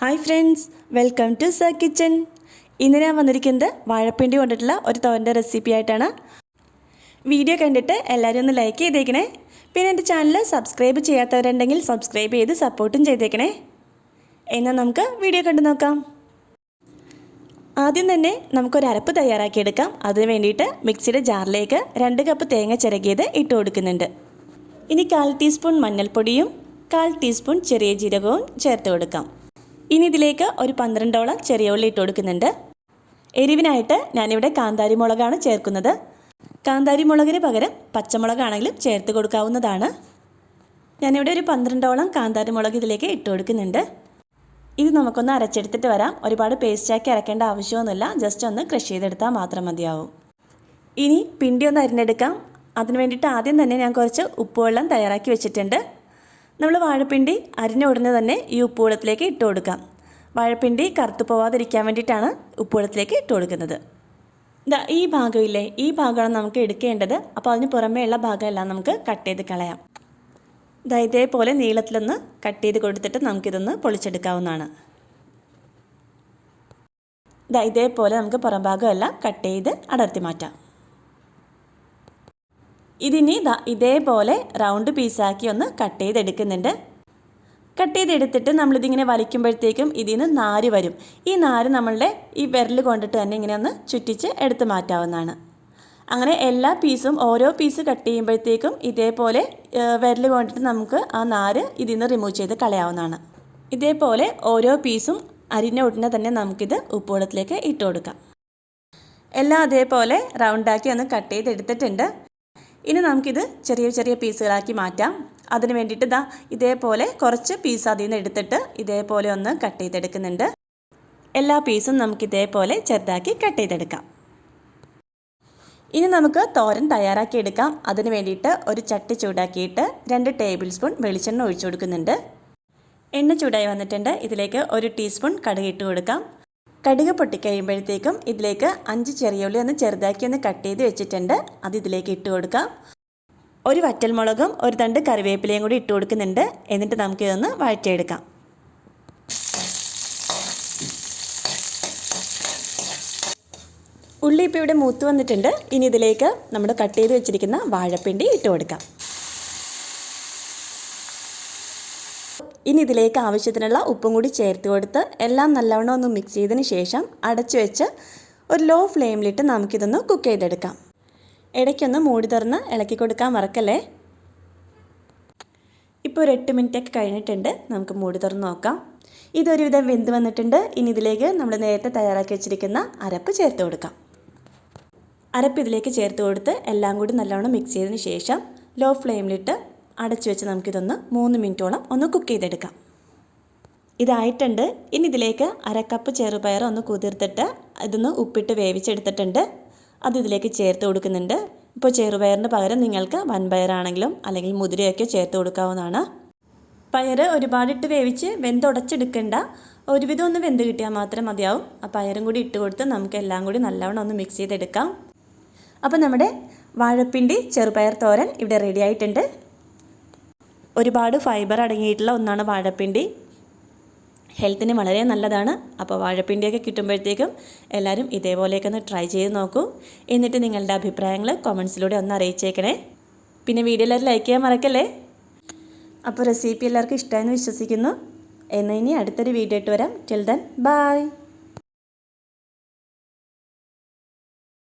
Hi friends welcome to sir kitchen ഇന്ന് ഞാൻ വന്നിരിക്കുന്നത് വാഴപ്പിണ്ടി കൊണ്ടിട്ടുള്ള ഒരു തോരന്റെ റെസിപ്പി ആയിട്ടാണ്. വീഡിയോ കണ്ടിട്ട് എല്ലാവരും ഒന്ന് ലൈക്ക് ചെയ്തേക്കണേ. പിന്നെ എന്റെ ചാനൽ സബ്സ്ക്രൈബ് ചെയ്യാത്തവരുണ്ടെങ്കിൽ സബ്സ്ക്രൈബ് ചെയ്ത് സപ്പോർട്ടും ചെയ്തേക്കണേ. എന്നാൽ നമുക്ക് വീഡിയോ കണ്ടു നോക്കാം. ആദ്യം തന്നെ നമുക്കൊരു അരപ്പ് തയ്യാറാക്കിയെടുക്കാം. അതിന് വേണ്ടിയിട്ട് മിക്സിയുടെ ജാറിലേക്ക് രണ്ട് കപ്പ് തേങ്ങ ചിരകിയത് ഇട്ട് കൊടുക്കുന്നുണ്ട്. ഇനി കാൽ ടീസ്പൂൺ മഞ്ഞൾപ്പൊടിയും കാൽ ടീസ്പൂൺ ചെറിയ ജീരകവും ചേർത്ത് കൊടുക്കാം. ഇനി ഇതിലേക്ക് ഒരു പന്ത്രണ്ടോളം ചെറിയ ഉള്ളി ഇട്ട് കൊടുക്കുന്നുണ്ട്. എരിവിനായിട്ട് ഞാനിവിടെ കാന്താരി മുളകാണ് ചേർക്കുന്നത്. കാന്താരി മുളകിന് പകരം പച്ചമുളകാണെങ്കിലും ചേർത്ത് കൊടുക്കാവുന്നതാണ്. ഞാനിവിടെ ഒരു പന്ത്രണ്ടോളം കാന്താരി മുളക് ഇതിലേക്ക് ഇട്ട് കൊടുക്കുന്നുണ്ട്. ഇത് നമുക്കൊന്ന് അരച്ചെടുത്തിട്ട് വരാം. ഒരുപാട് പേസ്റ്റാക്കി അരക്കേണ്ട ആവശ്യമൊന്നുമില്ല. ജസ്റ്റ് ഒന്ന് ക്രഷ് ചെയ്തെടുത്താൽ മാത്രം മതിയാവും. ഇനി പിണ്ടി ഒന്ന് അരിഞ്ഞെടുക്കാം. അതിന് വേണ്ടിയിട്ട് ആദ്യം തന്നെ ഞാൻ കുറച്ച് ഉപ്പുവെള്ളം തയ്യാറാക്കി വെച്ചിട്ടുണ്ട്. നമ്മൾ വാഴപ്പിണ്ടി അരിഞ്ഞ ഉടനെ തന്നെ ഈ ഉപ്പുവെള്ളത്തിലേക്ക് ഇട്ട് കൊടുക്കാം. വാഴപ്പിണ്ടി കറുത്തു പോവാതിരിക്കാൻ വേണ്ടിയിട്ടാണ് ഉപ്പുവെള്ളത്തിലേക്ക് ഇട്ട് കൊടുക്കുന്നത്. ഇതാ ഈ ഭാഗമില്ലേ? ഈ ഭാഗമാണ് നമുക്ക് എടുക്കേണ്ടത്. അപ്പോൾ അതിന് പുറമേ ഉള്ള ഭാഗമെല്ലാം നമുക്ക് കട്ട് ചെയ്ത് കളയാം. ഇതാ ഇതേപോലെ നീളത്തിലൊന്ന് കട്ട് ചെയ്ത് കൊടുത്തിട്ട് നമുക്കിതൊന്ന് പൊളിച്ചെടുക്കാവുന്നതാണ്. ഇതാ ഇതേപോലെ നമുക്ക് പുറം ഭാഗമെല്ലാം കട്ട് ചെയ്ത് അടർത്തി മാറ്റാം. ഇതിനി ഇതാ ഇതേപോലെ റൗണ്ട് പീസാക്കി ഒന്ന് കട്ട് ചെയ്തെടുക്കുന്നുണ്ട്. കട്ട് ചെയ്തെടുത്തിട്ട് നമ്മളിതിങ്ങനെ വലിക്കുമ്പോഴത്തേക്കും ഇതിൽ നിന്ന് നാര് വരും. ഈ നാര് നമ്മളുടെ ഈ വിരൽ കൊണ്ടിട്ട് തന്നെ ഇങ്ങനെ ഒന്ന് ചുറ്റിച്ച് എടുത്തു മാറ്റാവുന്നതാണ്. അങ്ങനെ എല്ലാ പീസും ഓരോ പീസ് കട്ട് ചെയ്യുമ്പോഴത്തേക്കും ഇതേപോലെ വിരൽ കൊണ്ടിട്ട് നമുക്ക് ആ നാര് ഇതിൽ നിന്ന് റിമൂവ് ചെയ്ത് കളയാവുന്നതാണ്. ഇതേപോലെ ഓരോ പീസും അരിഞ്ഞ ഉടനെ തന്നെ നമുക്കിത് ഉപ്പുവെള്ളത്തിലേക്ക് ഇട്ട് കൊടുക്കാം. എല്ലാം അതേപോലെ റൗണ്ടാക്കി ഒന്ന് കട്ട് ചെയ്തെടുത്തിട്ടുണ്ട്. ഇനി നമുക്കിത് ചെറിയ ചെറിയ പീസുകളാക്കി മാറ്റാം. അതിന് വേണ്ടിയിട്ട് ഇതാ ഇതേപോലെ കുറച്ച് പീസ് അതിൽ നിന്ന് എടുത്തിട്ട് ഇതേപോലെ ഒന്ന് കട്ട് ചെയ്തെടുക്കുന്നുണ്ട്. എല്ലാ പീസും നമുക്ക് ഇതേപോലെ ചെറുതാക്കി കട്ട് ചെയ്തെടുക്കാം. ഇനി നമുക്ക് തോരൻ തയ്യാറാക്കി എടുക്കാം. അതിന് വേണ്ടിയിട്ട് ഒരു ചട്ടി ചൂടാക്കിയിട്ട് രണ്ട് ടേബിൾ സ്പൂൺ വെളിച്ചെണ്ണ ഒഴിച്ചു കൊടുക്കുന്നുണ്ട്. എണ്ണ ചൂടായി വന്നിട്ടുണ്ട്. ഇതിലേക്ക് ഒരു ടീസ്പൂൺ കടുക് ഇട്ട് കൊടുക്കാം. കടുക് പൊട്ടിക്കഴിയുമ്പോഴത്തേക്കും ഇതിലേക്ക് അഞ്ച് ചെറിയ ഉള്ളി ഒന്ന് ചെറുതാക്കി ഒന്ന് കട്ട് ചെയ്ത് വെച്ചിട്ടുണ്ട്. അത് ഇതിലേക്ക് ഇട്ട് കൊടുക്കാം. ഒരു വറ്റൽമുളകും ഒരു തണ്ട് കറിവേപ്പിലയും കൂടി ഇട്ട് കൊടുക്കുന്നുണ്ട്. എന്നിട്ട് നമുക്കിതൊന്ന് വഴറ്റിയെടുക്കാം. ഉള്ളി ഇപ്പോൾ ഇവിടെ മൂത്ത് വന്നിട്ടുണ്ട്. ഇനി ഇതിലേക്ക് നമ്മൾ കട്ട് ചെയ്ത് വെച്ചിരിക്കുന്ന വാഴപ്പിണ്ടി ഇട്ട് കൊടുക്കാം. ഇനി ഇതിലേക്ക് ആവശ്യത്തിനുള്ള ഉപ്പും കൂടി ചേർത്ത് കൊടുത്ത് എല്ലാം നല്ലവണ്ണം ഒന്ന് മിക്സ് ചെയ്തതിന് ശേഷം അടച്ചു വെച്ച് ഒരു ലോ ഫ്ലെയിമിലിട്ട് നമുക്കിതൊന്ന് കുക്ക് ചെയ്തെടുക്കാം. ഇടയ്ക്കൊന്ന് മൂടി തുറന്ന് ഇളക്കി കൊടുക്കാൻ മറക്കല്ലേ? ഇപ്പോൾ ഒരു എട്ട് മിനിറ്റൊക്കെ കഴിഞ്ഞിട്ടുണ്ട്. നമുക്ക് മൂടി തുറന്ന് നോക്കാം. ഇതൊരുവിധം വെന്ത് വന്നിട്ടുണ്ട്. ഇനി ഇതിലേക്ക് നമ്മൾ നേരത്തെ തയ്യാറാക്കി വെച്ചിരിക്കുന്ന അരപ്പ് ചേർത്ത് കൊടുക്കാം. അരപ്പ് ഇതിലേക്ക് ചേർത്ത് കൊടുത്ത് എല്ലാം കൂടി നല്ലവണ്ണം മിക്സ് ചെയ്തതിന് ശേഷം ലോ ഫ്ലെയിമിലിട്ട് അടച്ചു വെച്ച് നമുക്കിതൊന്ന് മൂന്ന് മിനിറ്റോളം ഒന്ന് കുക്ക് ചെയ്തെടുക്കാം. ഇതായിട്ടുണ്ട്. ഇനി ഇതിലേക്ക് അരക്കപ്പ് ചെറുപയർ ഒന്ന് കുതിർത്തിട്ട് ഇതൊന്ന് ഉപ്പിട്ട് വേവിച്ചെടുത്തിട്ടുണ്ട്. അത് ഇതിലേക്ക് ചേർത്ത് കൊടുക്കുന്നുണ്ട്. ഇപ്പോൾ ചെറുപയറിന് പകരം നിങ്ങൾക്ക് വൻപയറാണെങ്കിലും അല്ലെങ്കിൽ മുതിരയൊക്കെ ചേർത്ത് കൊടുക്കാവുന്നതാണ്. പയർ ഒരുപാടിട്ട് വേവിച്ച് വെന്തുടച്ചെടുക്കേണ്ട. ഒരുവിധം ഒന്ന് വെന്ത് കിട്ടിയാൽ മാത്രം മതിയാവും. ആ പയറും കൂടി ഇട്ട് കൊടുത്ത് നമുക്ക് എല്ലാം കൂടി നല്ലവണ്ണം ഒന്ന് മിക്സ് ചെയ്തെടുക്കാം. അപ്പോൾ നമ്മുടെ വാഴപ്പിണ്ടി ചെറുപയർ തോരൻ ഇവിടെ റെഡി ആയിട്ടുണ്ട്. ഒരുപാട് ഫൈബർ അടങ്ങിയിട്ടുള്ള ഒന്നാണ് വാഴപ്പിണ്ടി. ഹെൽത്തിന് വളരെ നല്ലതാണ്. അപ്പോൾ വാഴപ്പിണ്ടിയൊക്കെ കിട്ടുമ്പോഴത്തേക്കും എല്ലാവരും ഇതേപോലെയൊക്കെ ഒന്ന് ട്രൈ ചെയ്ത് നോക്കൂ. എന്നിട്ട് നിങ്ങളുടെ അഭിപ്രായങ്ങൾ കമൻസിലൂടെ ഒന്ന് അറിയിച്ചേക്കണേ. പിന്നെ വീഡിയോ എല്ലാവരും ലൈക്ക് ചെയ്യാൻ മറക്കല്ലേ? അപ്പോൾ റെസിപ്പി എല്ലാവർക്കും ഇഷ്ടമായെന്ന് വിശ്വസിക്കുന്നു. എന്നാൽ ഇനി അടുത്തൊരു വീഡിയോ ഇട്ട് വരാം. Till then bye